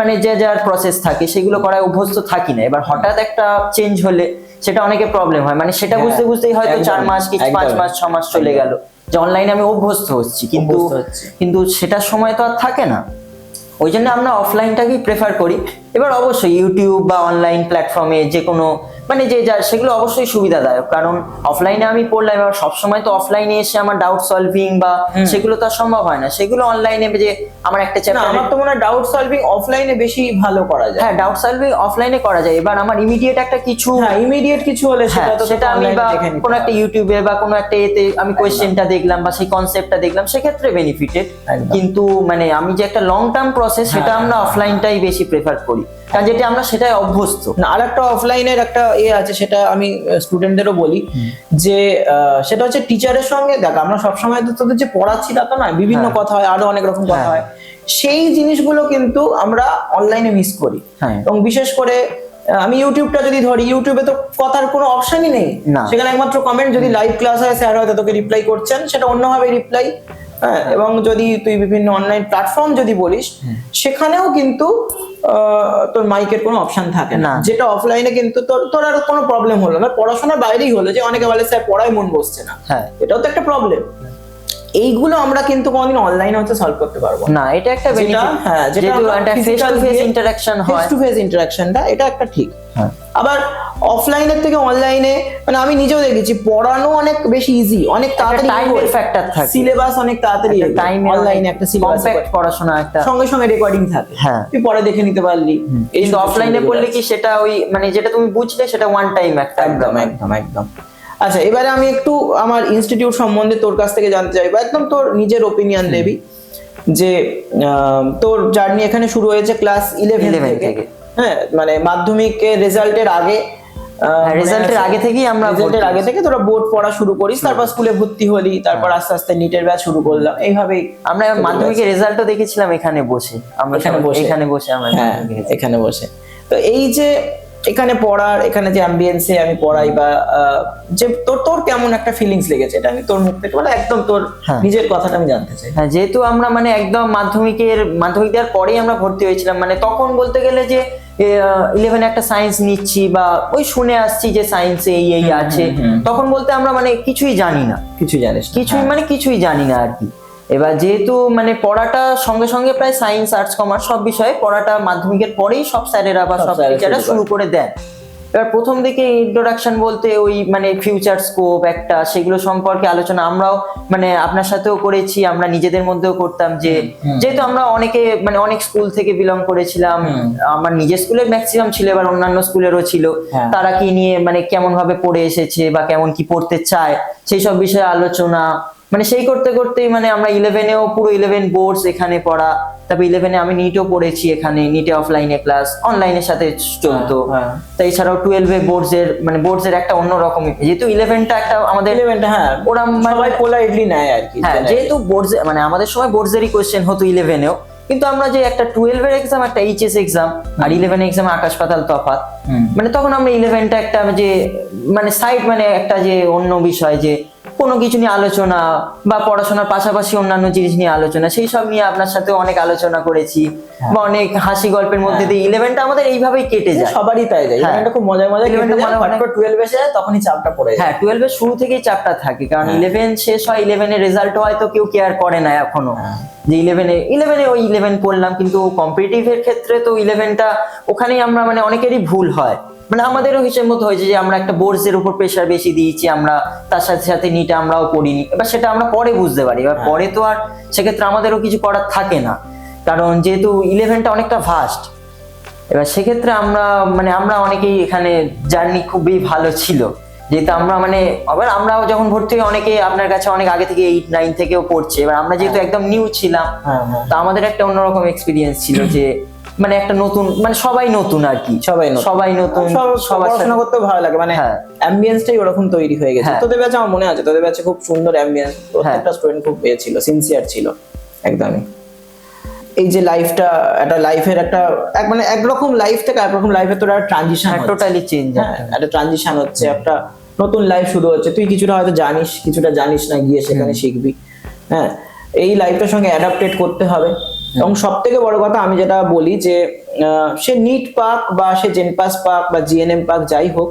Speaker 1: মানে যে যার প্রসেস থাকে সেগুলো করায় অভ্যস্ত থাকি না। এবার হঠাৎ একটা চেঞ্জ হলে সেটা অনেকে প্রবলেম হয়। মানে সেটা
Speaker 2: হ্যাঁ,
Speaker 1: বুঝতে বুঝতেই হয়তো চার মাস কি পাঁচ মাস ছ মাস চলে গেল। যে অনলাইনে আমি অভ্যস্ত হচ্ছি কিন্তু কিন্তু সেটার সময় তো আর থাকে না। ওই জন্য আমরা অফলাইনটাকেই প্রেফার করি। এবার অবশ্যই ইউটিউব বা অনলাইন প্ল্যাটফর্মে যে কোনো মানে যে যা সেগুলো অবশ্যই সুবিধাদায়ক। কারণ অফলাইনে আমি পড়লাম এবার সবসময় তো অফলাইনে এসে আমার ডাউট সলভিং বা সেগুলো তো সম্ভব হয় না। সেগুলো অনলাইনে যে আমার একটা চ্যাপ্টার
Speaker 2: আমার তো মনে হয় ডাউট সলভিং অফলাইনে বেশি ভালো করা যায়।
Speaker 1: হ্যাঁ ডাউট সলভিং অফলাইনে করা যায়। এবার আমার ইমিডিয়েট একটা কিছু
Speaker 2: হ্যাঁ ইমিডিয়েট কিছু হলে
Speaker 1: হ্যাঁ
Speaker 2: সেটা তো
Speaker 1: সেটা আমি বা কোনো একটা ইউটিউবে বা কোনো একটা এতে আমি কোয়েশ্চেনটা দেখলাম বা সেই কনসেপ্টটা দেখলাম সেক্ষেত্রে বেনিফিটেড। কিন্তু মানে আমি যে একটা লং টার্ম প্রসেস সেটা
Speaker 2: হ্যাঁ,
Speaker 1: আমরা অফলাইনটাই বেশি প্রেফার করি। কারণ যেটা আমরা সেটাই অভ্যস্ত
Speaker 2: না আর একটা অফলাইনের একটা এ আছে সেটা আমি স্টুডেন্টদেরও বলি যে সেটা হচ্ছে টিচারের সঙ্গে দেখ আমরা সবসময় তো তোদের যে পড়াচ্ছি তা তো নয় বিভিন্ন
Speaker 1: হ্যাঁ।
Speaker 2: কথা হয় আরও অনেক রকম কথা
Speaker 1: হ্যাঁ।
Speaker 2: হয় সেই জিনিসগুলো কিন্তু আমরা অনলাইনে মিস করি
Speaker 1: হ্যাঁ।
Speaker 2: এবং বিশেষ করে আমি ইউটিউবটা যদি ধরি ইউটিউবে তো কথার কোনো অপশনই নেই
Speaker 1: না।
Speaker 2: সেখানে একমাত্র কমেন্ট যদি লাইভ ক্লাস হয় স্যার হয়তো তোকে রিপ্লাই করছেন সেটা অন্যভাবে রিপ্লাই হ্যাঁ এবং যদি তুই বিভিন্ন অনলাইন প্ল্যাটফর্ম যদি বলিস সেখানেও কিন্তু তোর মাইকের কোনো অপশন থাকে না। যেটা অফলাইনে কিন্তু তোর তোর আর কোনো প্রবলেম হলো না। পড়াশোনার বাইরেই হলো যে অনেকে বলে স্যার পড়ায় মন বসছে না।
Speaker 1: হ্যাঁ।
Speaker 2: এটাও তো একটা প্রবলেম এইগুলো আমরা কিন্তু কোনোদিন অনলাইনে হচ্ছে সলভ করতে পারব না।
Speaker 1: এটা একটা বেনিফিট
Speaker 2: হ্যাঁ যেটা
Speaker 1: face to face interaction
Speaker 2: face to face ইন্টারাকশনটা এটা একটা ঠিক।
Speaker 1: হ্যাঁ।
Speaker 2: আবার অফলাইনের থেকে অনলাইনে মানে আমি নিজেও দেখেছি পড়ানো অনেক বেশি ইজি অনেক তাড়াতাড়ি
Speaker 1: টাইমের ফ্যাক্টর থাকে।
Speaker 2: সিলেবাস অনেক তাড়াতাড়ি
Speaker 1: টাইম
Speaker 2: অনলাইনে একটা সিলেবাস
Speaker 1: পড়াশোনা একটা
Speaker 2: সঙ্গে সঙ্গে রেকর্ডিং থাকে।
Speaker 1: হ্যাঁ।
Speaker 2: তুই পরে দেখে নিতে পারলি। এই
Speaker 1: কিন্তু অফলাইনে পড়লে কি সেটা ওই মানে যেটা তুমি বুঝলে সেটা ওয়ান টাইম একটা।
Speaker 2: একদম একদম একদম। আচ্ছা এবারে আমি একটু আমার ইনস্টিটিউট সম্বন্ধে তোর কাছ থেকে জানতে চাইব। একদম তোর নিজের ওপিনিয়ন দেবি যে তোর জার্নি এখানে শুরু হয়েছে ক্লাস ইলেভেন
Speaker 1: 11
Speaker 2: থেকে।
Speaker 1: থেকে।
Speaker 2: হ্যাঁ মানে মাধ্যমিকের রেজাল্টের আগে
Speaker 1: হ্যাঁ, result এর আগে থেকেই আমরা
Speaker 2: রেজাল্টের আগে থেকে তোরা বোর্ড পড়া শুরু করিস তারপর স্কুলে ভর্তি হলি তারপর আস্তে আস্তে নিটের ব্যাচ শুরু করলাম। এইভাবেই
Speaker 1: আমরা মাধ্যমিকের রেজাল্টও দেখেছিলাম এখানে বসে। আমরা
Speaker 2: এখানে বসে।
Speaker 1: এখানে বসে আমরা
Speaker 2: হ্যাঁ এখানে বসে। তো এই যে এখানে পড়ার এখানে যে অ্যাম্বিয়েন্সে আমি পড়াই বা যে তোর তোর কেমন একটা ফিলিংস লেগেছে এটা আমি তোর মুখ থেকে মানে একদম তোর
Speaker 1: হ্যাঁ।
Speaker 2: নিজের কথাটা আমি জানতে চাই।
Speaker 1: হ্যাঁ যেহেতু আমরা মানে একদম মাধ্যমিকের মাধ্যমিক দেওয়ার পরেই আমরা ভর্তি হয়েছিলাম মানে তখন বলতে গেলে যে ইলেভেনে একটা সায়েন্স নিচ্ছি বা ওই শুনে আসছি যে সায়েন্সে এই এই আছে। তখন বলতে আমরা মানে কিছুই জানি না।
Speaker 2: কিছু জানিস
Speaker 1: কিছুই মানে কিছুই জানি না আর কি। এবার যেহেতু মানে পড়াটা সঙ্গে সঙ্গে প্রায় সায়েন্স আর্টস কমার্স সব বিষয়ে পড়াটা মাধ্যমিকের পরেই সব স্যারেরা বা
Speaker 2: সব
Speaker 1: টিচাররা
Speaker 2: শুরু
Speaker 1: শুরু করে দেন। এবার প্রথম দিকে ইন্ট্রোডাকশন বলতে ওই মানে ফিউচার স্কোপ একটা সেগুলো সম্পর্কে আলোচনা আমরাও মানে আপনার সাথেও করেছি আমরা নিজেদের মধ্যেও করতাম যে যেহেতু আমরা অনেকে মানে অনেক স্কুল থেকে বিলং করেছিলাম আমার নিজের স্কুলের ম্যাক্সিমাম ছিল এবার অন্যান্য স্কুলেরও ছিল।
Speaker 2: হ্যাঁ।
Speaker 1: তারা কি নিয়ে মানে কেমন ভাবে পড়ে এসেছে বা কেমন কি পড়তে চায় সেই সব বিষয়ে আলোচনা মানে সেই করতে করতেই মানে আমরা ইলেভেনেও পুরো ইলেভেন বোর্ডস এখানে পড়া তারপর ইলেভেনে আমি নিটও পড়েছি এখানে নিটে অফলাইনে ক্লাস অনলাইনের সাথে চলতো
Speaker 2: হ্যাঁ।
Speaker 1: তাই এছাড়াও টুয়েলভে বোর্ডস এর মানে বোর্ডস এর একটা অন্যরকম যেহেতু ইলেভেনটা একটা আমাদের
Speaker 2: ইলেভেনটা হ্যাঁ
Speaker 1: ওরা মানে-
Speaker 2: সবাই পোলাইটলি নেয় আর কি
Speaker 1: হ্যাঁ যেহেতু বোর্ডস মানে আমাদের সময় বোর্ডসেরই কোশ্চেন হতো ইলেভেনেও কিন্তু আমরা যে একটা টুয়েলভের এক্সাম একটা এইচএস এক্সাম আর ইলেভেন এক্সাম আকাশ পাতাল
Speaker 2: হুম।
Speaker 1: মানে তখন আমরা ইলেভেনটা একটা যে মানে সাইড মানে একটা যে অন্য বিষয় যে কোনো কিছু নিয়ে আলোচনা বা পড়াশোনার পাশাপাশি অন্যান্য জিনিস নিয়ে আলোচনা সেই সব নিয়ে আপনার সাথে অনেক আলোচনা করেছি বা অনেক হাসি গল্পের মধ্যে দিয়ে ইলেভেনটা আমাদের এইভাবেই কেটে যায়।
Speaker 2: সবারই তাই যায়।
Speaker 1: হ্যাঁ।
Speaker 2: ইলেভেনটা খুব মজায় মজায় কেটে
Speaker 1: 11 টা
Speaker 2: যায়
Speaker 1: মানে
Speaker 2: হঠাৎ করে টুয়েলভ এসে তখনই চাপটা পড়ে যায়।
Speaker 1: হ্যাঁ টুয়েলভের শুরু থেকেই চাপটা থাকে কারণ
Speaker 2: হ্যাঁ।
Speaker 1: ইলেভেন শেষ হয় ইলেভেনের রেজাল্ট হয়তো কেউ কেয়ার করে না এখনও। যে ইলেভেনে ইলেভেনে ওই ইলেভেন পড়লাম কিন্তু কম্পিটিটিভের ক্ষেত্রে তো ইলেভেনটা ওখানেই আমরা মানে অনেকেরই ভুল হয়। মানে আমাদেরও হিসেব মতো হয়েছে যে আমরা একটা বোর্ডস এর উপর প্রেশার বেশি দিয়েছি আমরা তার সাথে সাথে নিটা আমরাও পড়িনি। এবার সেটা আমরা পরে বুঝতে পারি। এবার
Speaker 2: হ্যাঁ।
Speaker 1: পরে তো আর সেক্ষেত্রে আমাদেরও কিছু করার থাকে না। কারণ যেহেতু ইলেভেনটা অনেকটা ভাস্ট এবার সেক্ষেত্রে আমরা মানে আমরা অনেকেই এখানে জার্নি খুবই ভালো ছিল। যেহেতু আমরা মানে আবার আমরাও যখন ভর্তি হই অনেকে আপনার কাছে অনেক আগে থেকে এইট নাইন থেকেও পড়ছে। এবার আমরা যেহেতু একদম নিউ ছিলাম
Speaker 2: হ্যাঁ হ্যাঁ।
Speaker 1: তো আমাদের একটা অন্যরকম এক্সপিরিয়েন্স ছিল যে মানে একটা নতুন মানে সবাই নতুন আর কি
Speaker 2: সবাই নতুন।
Speaker 1: সবাই নতুন
Speaker 2: সব-
Speaker 1: সবার
Speaker 2: পড়াশোনা করতে ভালো লাগে মানে
Speaker 1: হ্যাঁ।
Speaker 2: অ্যাম্বিয়েন্সটাই ওরকম তৈরি হয়ে গেছে।
Speaker 1: হ্যাঁ।
Speaker 2: তোদের ব্যাচে আমার মনে আছে তোদের ব্যাচে খুব সুন্দর অ্যাম্বিয়েন্স প্রত্যেকটা স্টুডেন্ট খুব এ ছিল সিনসিয়ার ছিল একদমই। এই যে লাইফটা একটা লাইফের একটা এক মানে একরকম লাইফ থেকে একরকম লাইফে তোর একটা ট্রানজিশন
Speaker 1: হ্যাঁ টোটালি চেঞ্জ
Speaker 2: হ্যাঁ একটা ট্রানজিশন হচ্ছে একটা নতুন লাইফ শুরু হচ্ছে। তুই কিছুটা হয়তো জানিস কিছুটা জানিস না গিয়ে সেখানে শিখবি। হ্যাঁ এই লাইফটার সঙ্গে অ্যাডাপ্টেড করতে হবে। এবং সব থেকে বড় কথা আমি যেটা বলি যে আহ, সে নিট পাক বা সে জেনপাস পাক বা জিএনএম পাক যাই হোক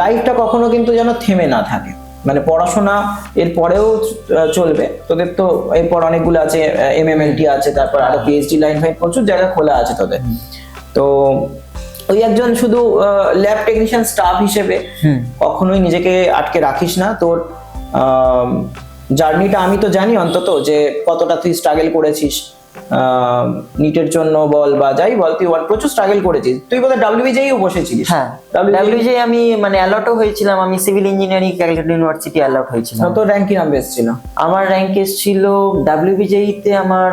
Speaker 2: লাইফটা কখনো কিন্তু যেন থেমে না থাকে। মানে পড়াশোনা এর পরেও চলবে। তোদের তো এরপর অনেকগুলো আছে এম এমএমএলটি আছে তারপর আরও পিএইচডি লাইন ফাইন প্রচুর জায়গা খোলা আছে তোদের। তো ওই একজন শুধু ল্যাব টেকনিশিয়ান স্টাফ হিসেবে। কখনোই নিজেকে আটকে রাখিস না। তোর জার্নিটা আমি তো জানি অন্তত যে কতটা তুই স্ট্রাগল করেছিস। নিটের জন্য বল বা যাই বল তুই প্রচুর স্ট্রাগল করেছিস। তুই বোধহয় ডাব্লিউবিজেই বসেছিলিস।
Speaker 1: হ্যাঁ ডাব্লিউবিজে আমি মানে অ্যালটও হয়েছিলাম আমি civil engineering Calcutta University allot হয়েছিলাম।
Speaker 2: তো র্যাঙ্ক কি নাম এসেছিল?
Speaker 1: আমার র্যাঙ্ক এসেছিল ডাব্লিউবিজেইতে আমার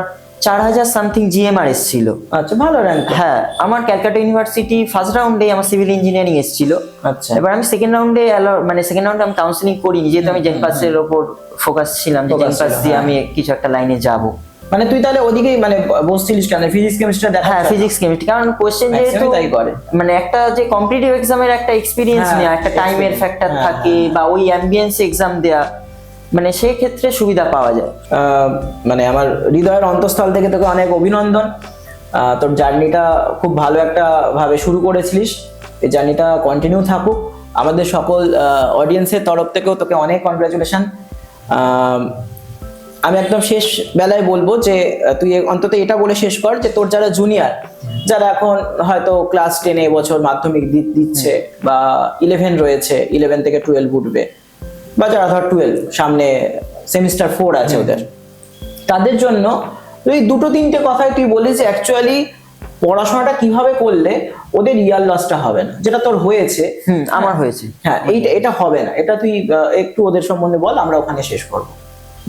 Speaker 1: চার হাজার সামথিং জিএমআর এসেছিল।
Speaker 2: আচ্ছা ভালো র্যাঙ্ক
Speaker 1: হ্যাঁ আমার ক্যালকাটা ইউনিভার্সিটি ফার্স্ট রাউন্ডে আমার সিভিল ইঞ্জিনিয়ারিং এসেছিল।
Speaker 2: আচ্ছা।
Speaker 1: এবার আমি সেকেন্ড রাউন্ডে মানে সেকেন্ড রাউন্ডে আমি কাউন্সিলিং করিনি যেহেতু আমি জেনপাসের ওপর ফোকাস ছিলাম যে জেনপাস দিয়ে
Speaker 2: হ্যাঁ।
Speaker 1: আমি কিছু একটা লাইনে যাব।
Speaker 2: মানে তুই তাহলে ওদিকেই মানে বসছিলিস কেন? ফিজিক্স কেমিস্ট্রি দেখা
Speaker 1: হ্যাঁ ফিজিক্স কেমিস্ট্রি কারণ কোশ্চেন যেহেতু
Speaker 2: তাই করে।
Speaker 1: মানে একটা যে কম্পিটিটিভ এক্সামের একটা এক্সপিরিয়েন্স
Speaker 2: হ্যাঁ,
Speaker 1: নেওয়া একটা টাইমের ফ্যাক্টর
Speaker 2: হ্যাঁ,
Speaker 1: থাকে বা ওই অ্যাম্বিয়েন্স এক্সাম দেয়া মানে সেই ক্ষেত্রে সুবিধা পাওয়া যায়।
Speaker 2: মানে আমার হৃদয়ের অন্তঃস্থল থেকে তোকে অনেক অভিনন্দন। তোর জার্নিটা খুব ভালো একটা ভাবে শুরু করেছিলিস। এই জার্নিটা কন্টিনিউ থাকুক। আমাদের সকল অডিয়েন্সের তরফ থেকেও তোকে অনেক কনগ্রাচুলেশন আমি একদম শেষ বেলায় বলব যে তুই অন্তত এটা বলে শেষ কর যে তোর যারা জুনিয়র যারা এখন হয়তো ক্লাস টেনে এবছর মাধ্যমিক দিচ্ছে বা ইলেভেন রয়েছে ইলেভেন থেকে টুয়েলভ উঠবে বা যারা ধর টুয়েলভ সামনে সেমিস্টার ফোর আছে ওদের। তাদের জন্য তুই দুটো তিনটে কথাই তুই বলিস যে অ্যাকচুয়ালি পড়াশোনাটা কীভাবে করলে ওদের ইয়ার লসটা হবে না যেটা তোর হয়েছে।
Speaker 1: আমার হয়েছে।
Speaker 2: হ্যাঁ এইটা এটা হবে না। এটা তুই একটু ওদের সম্বন্ধে বল আমরা ওখানে শেষ করব।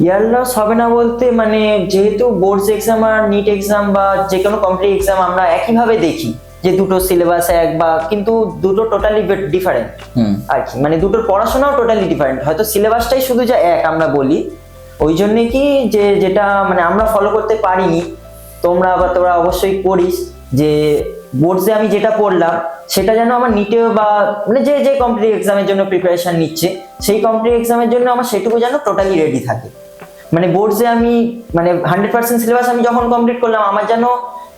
Speaker 1: ইয়ার লস হবে না বলতে মানে যেহেতু বোর্ডস এক্সাম আর নিট এক্সাম বা যে কোনো কমপ্লিট এক্সাম আমরা একইভাবে দেখি। যে দুটো সিলেবাস এক বা কিন্তু দুটো টোটালি ডিফারেন্ট আর কি মানে দুটোর পড়াশোনাও টোটালি ডিফারেন্ট হয়তো সিলেবাসটাই শুধু যা এক আমরা বলি। ওই জন্যে কি যে যেটা মানে আমরা ফলো করতে পারিনি তোমরা বা তোরা অবশ্যই করিস যে বোর্ডসে আমি যেটা পড়লাম সেটা যেন আমার নিটেও বা মানে যে যে কম্পিটিভ এক্সামের জন্য প্রিপারেশন নিচ্ছে সেই কম্পিটিভ এক্সামের জন্য আমার সেটুকু যেন টোটালি রেডি থাকে। মানে বোর্ডসে আমি মানে হান্ড্রেড পার্সেন্ট সিলেবাস আমি যখন কমপ্লিট করলাম আমার যেন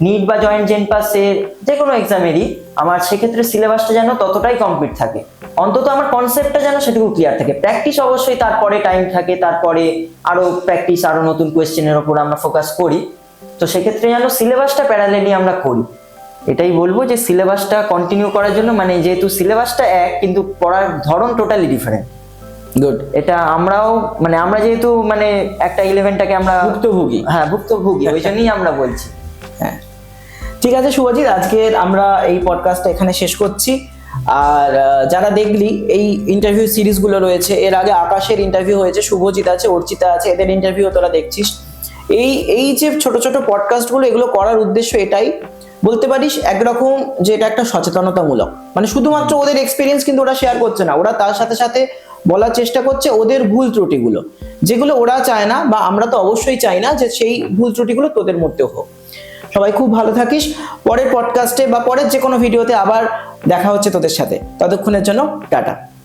Speaker 1: নিট বা জয়েন্ট জেন পাসের যে কোনো এক্সামেরই আমার সেক্ষেত্রে সিলেবাসটা যেন ততটাই কমপ্লিট থাকে। অন্তত আমার কনসেপ্টটা যেন সেটুকু ক্লিয়ার থাকে। প্র্যাকটিস অবশ্যই তারপরে টাইম থাকে তারপরে আরও প্র্যাকটিস আরও নতুন কোয়েশ্চেনের ওপর আমরা ফোকাস করি। তো সেক্ষেত্রে যেন সিলেবাসটা প্যারালেলি আমরা করি। এটাই বলব যে সিলেবাসটা কন্টিনিউ করার জন্য মানে যেহেতু সিলেবাসটা এক কিন্তু পড়ার ধরন টোটালি ডিফারেন্ট
Speaker 2: গুড
Speaker 1: এটা আমরাও মানে আমরা যেহেতু মানে একটা ইলেভেনটাকে আমরা
Speaker 2: ভুক্তভোগী।
Speaker 1: হ্যাঁ ভুক্তভোগী ওই জন্যই আমরা বলছি।
Speaker 2: হ্যাঁ। ঠিক আছে শুভজিৎ আজকের আমরা এই পডকাস্টটা এখানে শেষ করছি। আর যারা দেখলি এই ইন্টারভিউ সিরিজগুলো রয়েছে, এর আগে আকাশের ইন্টারভিউ হয়েছে, শুভজিৎ আছে, অর্চিতা আছে, এদের ইন্টারভিউ তোরা দেখছিস। এই এই যে ছোট ছোট পডকাস্টগুলো এগুলো করার উদ্দেশ্য এটাই। বলতে পারিস, একরকম যে এটা একটা সচেতনতামূলক। মানে শুধুমাত্র ওদের এক্সপিরিয়েন্স কিন্তু ওরা শেয়ার করছে না, ওরা তার সাথে সাথে বলার চেষ্টা করছে ওদের ভুল ত্রুটিগুলো। যেগুলো ওরা চায় না, বা আমরা তো অবশ্যই চাই না যে সেই ভুল ত্রুটিগুলো তোদের মধ্যেও হোক। সবাই খুব ভালো থাকিস। পরের পডকাস্টে বা পরের যে কোনো ভিডিওতে আবার দেখা হচ্ছে তোদের সাথে। ততক্ষণের জন্য টাটা।